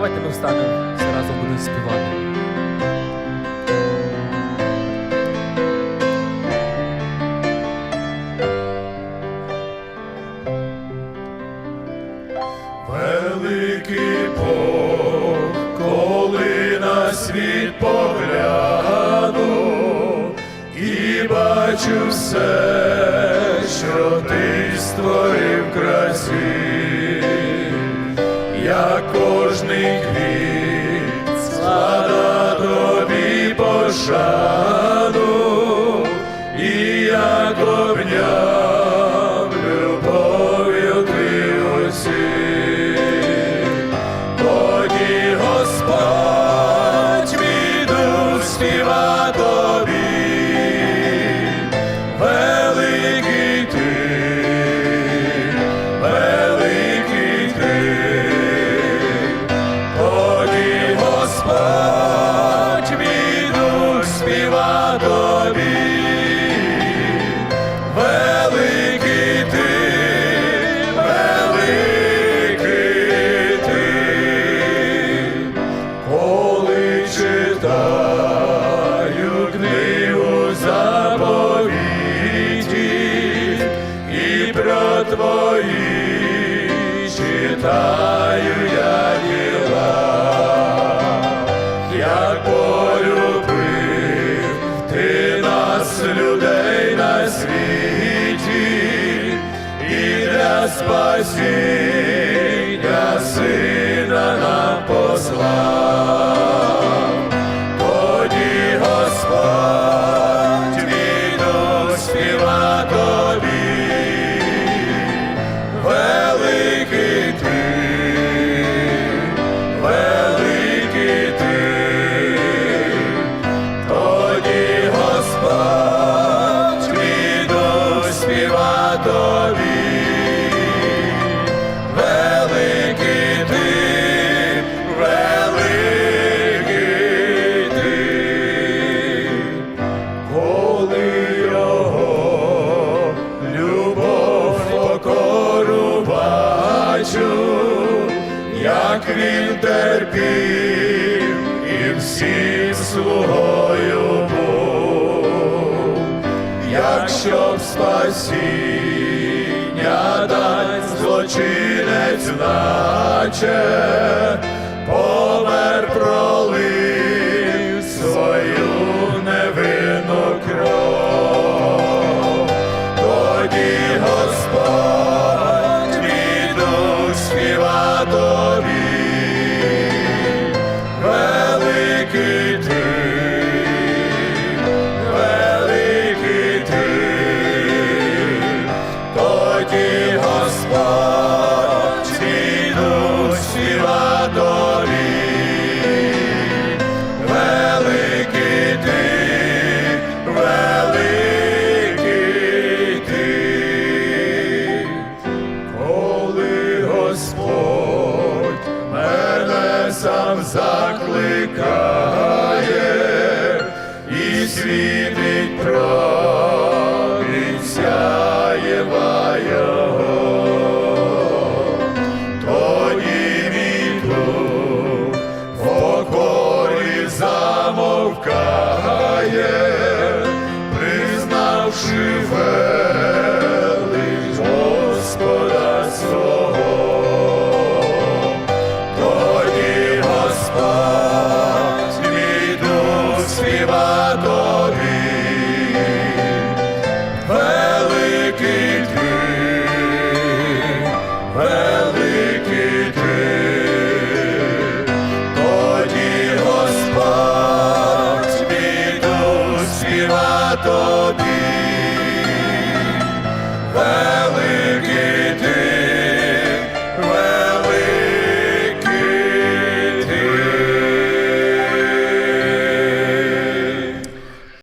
давайте ми встанемо, всі разом будемо співати. Великий Бог, коли на світ погляну і бачу все, що ти створив в тобі твої читаю я діла, як полюбив ти нас, людей на світі, і для спасіння співа тобі, великий ти, великий ти, коли любов покору бачу, як він терпів і всім слугою якщо щоб спасіння дасть злочинець, наче помер пролив свою невинну кров. Тоді Господь закликає і світить правдівсяєва його, тоді мій дух покорі замовкає, признавши ве.